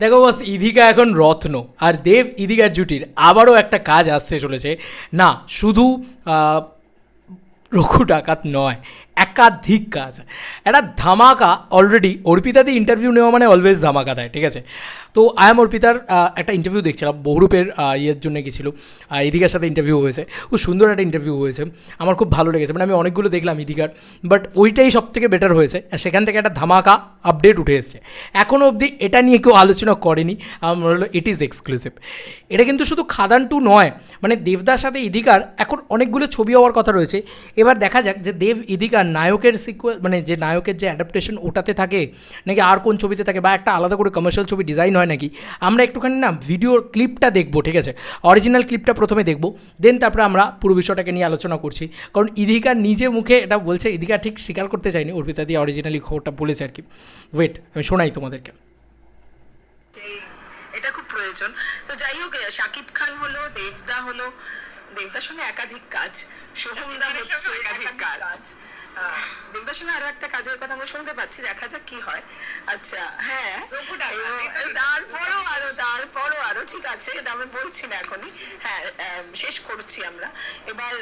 দেখো বস, ইধিকা এখন রত্ন, আর দেব ইধিকার জুটির। আবারও একটা কাজ আসতে চলেছে। না, শুধু রঘু ডাকাত নয় একাধিক কাজ। একটা ধামাকা অলরেডি অর্পিতাদি ইন্টারভিউ নেওয়া মানে অলওয়েজ ধামাকা দেয়, ঠিক আছে? তো আই এম অর্পিতার একটা ইন্টারভিউ দেখছিলাম, বহুরূপের ইয়ের জন্য গেছিল ইদিকার সাথে ইন্টারভিউ হয়েছে, খুব সুন্দর একটা ইন্টারভিউ হয়েছে, আমার খুব ভালো লেগেছে মানে আমি অনেকগুলো দেখলাম ইদিকার বাট ওইটাই সব থেকে বেটার হয়েছে সেখান থেকে একটা ধামাকা আপডেট উঠে এসছে। এখনও অবধি এটা নিয়ে কেউ আলোচনা করেনি, আমার হলো ইট ইজ এক্সক্লুসিভ এটা কিন্তু শুধু খাদান টু নয় মানে দেবদার সাথে ইদিকার এখন অনেকগুলো ছবি হওয়ার কথা রয়েছে, এবার দেখা যাক যে দেব ইদিকার নায়কের সিকুয়েল মানে যে নায়কের যে অ্যাডাপ্টেশন ওটাতে থাকে নাকি আর কোন ছবিতে থাকে বা একটা আলাদা করে কমার্শিয়াল ছবি ডিজাইন হয় নাকি আমরা একটুখানি না ভিডিওর ক্লিপটা দেখব ঠিক আছে? অরিজিনাল ক্লিপটা প্রথমে দেখব দেন তারপরে আমরা পুরো বিষয়টাকে নিয়ে আলোচনা করছি। কারণ ইদিকা নিজে মুখে এটা বলছে ইদিকা ঠিক স্বীকার করতে চায়নি অর্পিতা দিয়ে অরিজিনালি খবরটা বলেছে আর কি। ওয়েট আমি শোনাই তোমাদেরকে। এটা খুব প্রয়োজন। তো যাই হোক শাকিব খান হলো দেবদা হলো দেবদার সঙ্গে একাধিক কাজ সোহমদা হচ্ছে একাধিক কাজ। দেবদার সঙ্গে আরও একটা কাজের কথা আমরা শুনতে পাচ্ছি দেখা যাক কি হয়। আচ্ছা হ্যাঁ তারপরও আরও তারপরও আরও ঠিক আছে এটা আমি বলছি না এখনই। হ্যাঁ শেষ করছি আমরা। এবার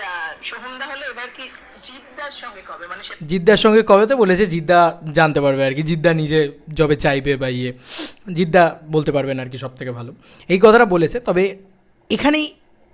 সোহমদা হলো এবার কি জিদ্দার সঙ্গে কবে? মানে সে জিদ্দার সঙ্গে কবে তো বলেছে জিদ্দা জানতে পারবে আর কি জিদ্দা নিজে জবে চাইবে বা ইয়ে। জিদ্দা বলতে পারবেন আর কি সব থেকে ভালো। এই কথাটা বলেছে তবে এখানেই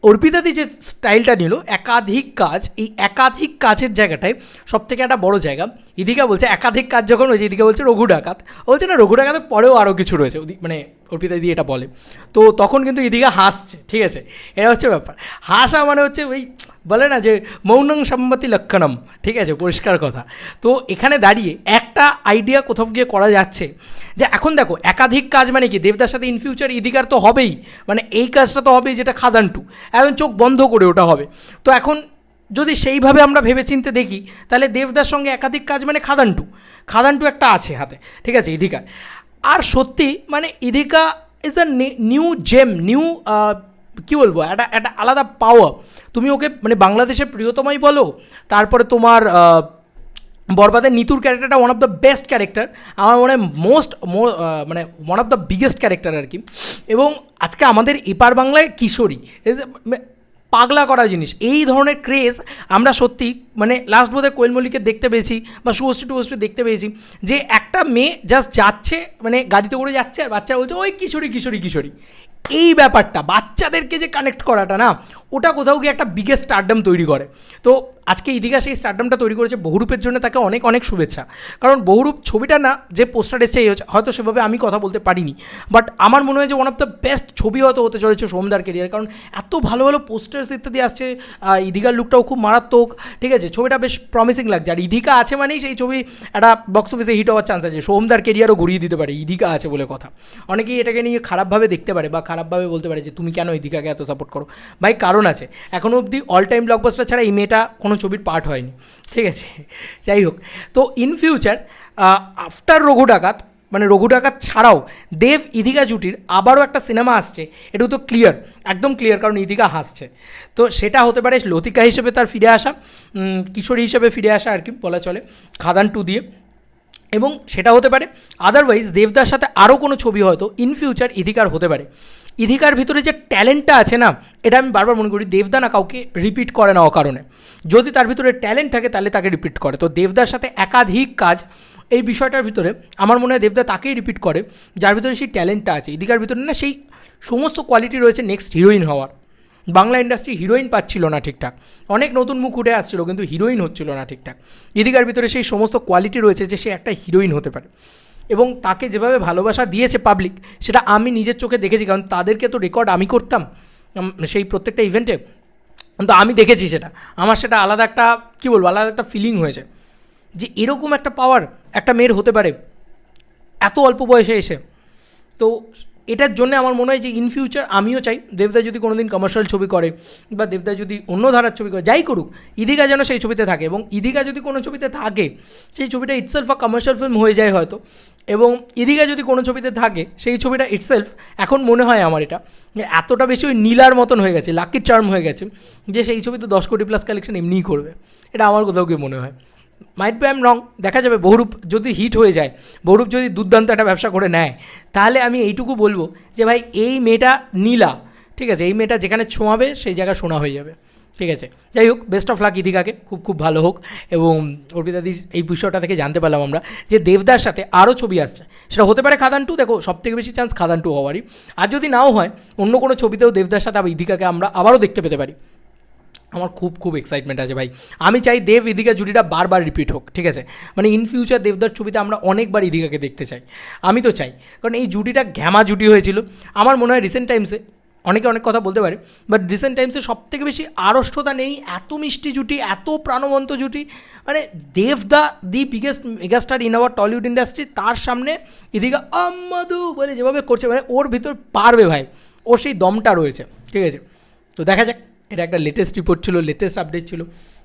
অর্পিতাদি যে স্টাইলটা নিল, একাধিক কাজ, এই একাধিক কাজের জায়গাটায় সব থেকে একটা বড় জায়গা ইদিকা বলছে একাধিক কাজ যখন হয়েছে এদিকে বলছে রঘু ডাকাত। বলছে, না, রঘু ডাকাতের পরেও আরও কিছু রয়েছে। মানে অর্পিতা দি এটা বলে। তো তখন কিন্তু ইদিকা হাসছে, ঠিক আছে? এটা হচ্ছে ব্যাপার। হাসা মানে হচ্ছে ওই বলে না যে, মৌনং সম্মতি লক্ষণম। ঠিক আছে? পরিষ্কার কথা। তো এখানে দাঁড়িয়ে একটা আইডিয়া কোথাও গিয়ে করা যাচ্ছে যে, এখন দেখো, একাধিক কাজ মানে কি? দেবদার সাথে ইন ফিউচার ইদিকার তো হবেই। মানে এই কাজটা তো হবেই যেটা খাদান টু। এখন চোখ বন্ধ করে ওটা হবে। তো এখন যদি সেইভাবে আমরা ভেবেচিন্তে দেখি, তাহলে দেবদার সঙ্গে একাধিক কাজ মানে খাদান টু খাদান টু একটা আছে হাতে, ঠিক আছে ইদিকার আর সত্যি মানে Idika is a new gem new কী বলব, একটা একটা আলাদা পাওয়ার তুমি ওকে মানে বাংলাদেশের প্রিয়তমাই বলো, তারপরে তোমার বরবাদের নিতুর ক্যারেক্টারটা one of the best character আমার মনে হয় মোস্ট মানে one of the biggest character আর কি। এবং আজকে আমাদের এপার বাংলায় কিশোরী পাগলা করা জিনিস। এই ধরনের ক্রেজ আমরা সত্যি মানে লাস্ট বোধে কোয়েল মল্লিকে দেখতে পেয়েছি বা শুভশ্রী টুভশ্রী দেখতে পেয়েছি যে একটা মেয়ে জাস্ট যাচ্ছে মানে গাড়িতে করে যাচ্ছে আর বাচ্চা বলছে, ওই কিশোরী কিশোরী কিশোরী। এই ব্যাপারটা বাচ্চাদেরকে যে কানেক্ট করাটা না, ওটা কোথাও গিয়ে একটা বিগেস্ট স্টারডাম তৈরি করে। তো আজকে ইদিকা সেই স্টারডামটা তৈরি করেছে বহুরূপের জন্য তাকে অনেক অনেক শুভেচ্ছা। কারণ বহুরূপ ছবিটা না, যে পোস্টার এসছে, এই হয়তো সেভাবে আমি কথা বলতে পারিনি। বাট আমার মনে হয় যে ওয়ান অফ দ্য বেস্ট ছবি হয়তো হতে চলেছে সোমদার কেরিয়ার কারণ এত ভালো ভালো পোস্টার্স ইত্যাদি আসছে ইদিকার লুকটাও খুব মারাত্মক। ঠিক আছে? ছবিটা বেশ প্রমিসিং লাগছে। আর ইদিকা আছে মানেই সেই ছবি একটা বক্স অফিসে হিট হওয়ার চান্স আছে। সোমদার কেরিয়ারও ঘুরিয়ে দিতে পারে, ইদিকা আছে বলে কথা। অনেকেই এটাকে নিয়ে খারাপভাবে দেখতে পারে বা খারাপভাবে বলতে পারে যে, তুমি কেন ইদিকাকে এত সাপোর্ট করো? ভাই, কারণ আছে। এখনও অবধি অল টাইম ব্লকবাস্টার ছাড়া এই মেয়েটা কোনো ছবির পার্ট হয়নি। ঠিক আছে? যাই হোক। তো ইন ফিউচার আফটার রঘু ডাকাত মানে রঘু ডাকাত ছাড়াও দেব ইদিকা জুটির আবারও একটা সিনেমা আসছে। এটাও তো ক্লিয়ার একদম ক্লিয়ার কারণ ইদিকা হাসছে। তো সেটা হতে পারে লতিকা হিসেবে তার ফিরে আসা কিশোরী হিসেবে ফিরে আসা আর কি, বলা চলে, খাদান টু দিয়ে। এবং সেটা হতে পারে আদারওয়াইজ দেবদার সাথে আরও কোনো ছবি হয়তো ইন ফিউচার ইধিকার হতে পারে। ইধিকার ভিতরে যে ট্যালেন্টটা আছে না, এটা আমি বারবার মনে করি দেবদা না কাউকে রিপিট করে না অকারণে যদি তার ভিতরে ট্যালেন্ট থাকে, তাহলে তাকে রিপিট করে। তো দেবদার সাথে একাধিক কাজ এই বিষয়টার ভিতরে আমার মনে হয় দেবদা তাকেই রিপিট করে, যার ভিতরে সেই ট্যালেন্টটা আছে। ইদিকার ভিতরে না সেই সমস্ত কোয়ালিটি রয়েছে নেক্সট হিরোইন হওয়ার। বাংলা ইন্ডাস্ট্রি হিরোইন পাচ্ছিল না ঠিকঠাক। অনেক নতুন মুখ উঠে আসছিল, কিন্তু হিরোইন হচ্ছিল না ঠিকঠাক। ইদিকার ভিতরে সেই সমস্ত কোয়ালিটি রয়েছে যে সে একটা হিরোইন হতে পারে। এবং তাকে যেভাবে ভালোবাসা দিয়েছে পাবলিক সেটা আমি নিজের চোখে দেখেছি, কারণ তাদেরকে তো রেকর্ড আমি করতাম সেই প্রত্যেকটা ইভেন্টে কিন্তু আমি দেখেছি সেটা। আমার সেটা আলাদা একটা, কী বলব, আলাদা একটা ফিলিং হয়েছে যে এরকম একটা পাওয়ার একটা মেয়ের হতে পারে, এত অল্প বয়সে এসে। তো এটার জন্য আমার মনে হয় যে ইন ফিউচার আমিও চাই দেবদা যদি কোনো দিন কমার্শিয়াল ছবি করে বা দেবদা যদি অন্য ধারার ছবি করে, যাই করুক, ইদিকা যেন সেই ছবিতে থাকে এবং ইদিকা যদি কোনো ছবিতে থাকে, সেই ছবিটা ইটসেলফ বা কমার্শিয়াল ফিল্ম হয়ে যায় হয়তো এবং ইদিকা যদি কোনো ছবিতে থাকে, সেই ছবিটা ইটসেলফ এখন মনে হয় আমার এটা এতটা বেশি ওই নীলার মতন হয়ে গেছে, লাকির চার্ম হয়ে গেছে, যে সেই ছবি তো দশ কোটি প্লাস কালেকশন এমনিই করবে। এটা আমার কোথাও গিয়ে মনে হয়। মাইট বি এম রং দেখা যাবে বহুরূপ যদি হিট হয়ে যায়, বহুরূপ যদি দুর্দান্ত একটা ব্যবসা করে নেয়, তাহলে আমি এইটুকু বলব যে ভাই, এই মেয়েটা নীলা, ঠিক আছে? এই মেয়েটা যেখানে ছোঁয়াবে, সেই জায়গা শোনা হয়ে যাবে, ঠিক আছে? যাই হোক বেস্ট অফ লাক ইদিকাকে খুব খুব ভালো হোক। এবং অর্পিতাদির এই বিষয়টা থেকে জানতে পারলাম আমরা যে দেবদার সাথে আরও ছবি আসছে। সেটা হতে পারে খাদান টু দেখো সব থেকে বেশি চান্স খাদান টু হওয়ারই। আর যদি নাও হয়, অন্য কোনো ছবিতেও দেবদার সাথে আবার ইদিকাকে আমরা আবারও দেখতে পেতে পারি। আমার খুব খুব এক্সাইটমেন্ট আছে ভাই। আমি চাই দেব ইদিকা জুটিটা বারবার রিপিট হোক, ঠিক আছে? মানে ইন ফিউচার দেবদার ছবিতে আমরা অনেকবার ইদিকাকে দেখতে চাই। আমি তো চাই, কারণ এই জুটিটা ঘ্যামা জুটি হয়েছিল। আমার মনে হয় রিসেন্ট টাইমসে অনেকে অনেক কথা বলতে পারে বাট রিসেন্ট টাইমসে সব থেকে বেশি আড়ষ্টতা নেই, এত মিষ্টি জুটি, এত প্রাণবন্ত জুটি। মানে দেবদা the biggest megastar in our Tollywood industry তার সামনে এদিকে আম্মাদু বলে যেভাবে করছে মানে ওর ভিতর পারবে ভাই। ওর সেই দমটা রয়েছে, ঠিক আছে? তো দেখা যাক। এটা একটা লেটেস্ট রিপোর্ট ছিল লেটেস্ট আপডেট ছিল।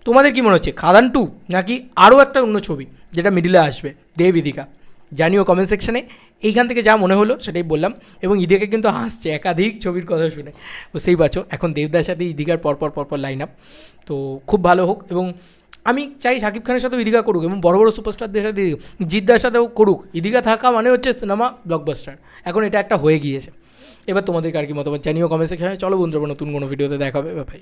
তোমাদের কি মনে হচ্ছে, খাদান টু নাকি আরও একটা অন্য ছবি যেটা মিডিলে আসবে, দেব ইদিকা? জানিও কমেন্ট সেকশনে এইখান থেকে যা মনে হলো সেটাই বললাম এবং ইদিকে কিন্তু হাসছে একাধিক ছবির কথা শুনে। বুঝতেই পারছ, এখন দেবদার সাথে ইদিকার পরপর পরপর লাইন আপ তো খুব ভালো হোক এবং আমি চাই শাকিব খানের সাথেও ইদিকা করুক এবং বড় বড় সুপারস্টারদের সাথে, জিদ্দার সাথেও করুক। ইদিকা থাকা মানে হচ্ছে সিনেমা ব্লকবাস্টার এখন এটা একটা হয়ে গিয়েছে। এবার তোমাদেরকে আর কি মতামত জানিও কমেন্ট সেকশনে চলো বন্ধুরা নতুন কোনো ভিডিওতে দেখাবে ভাই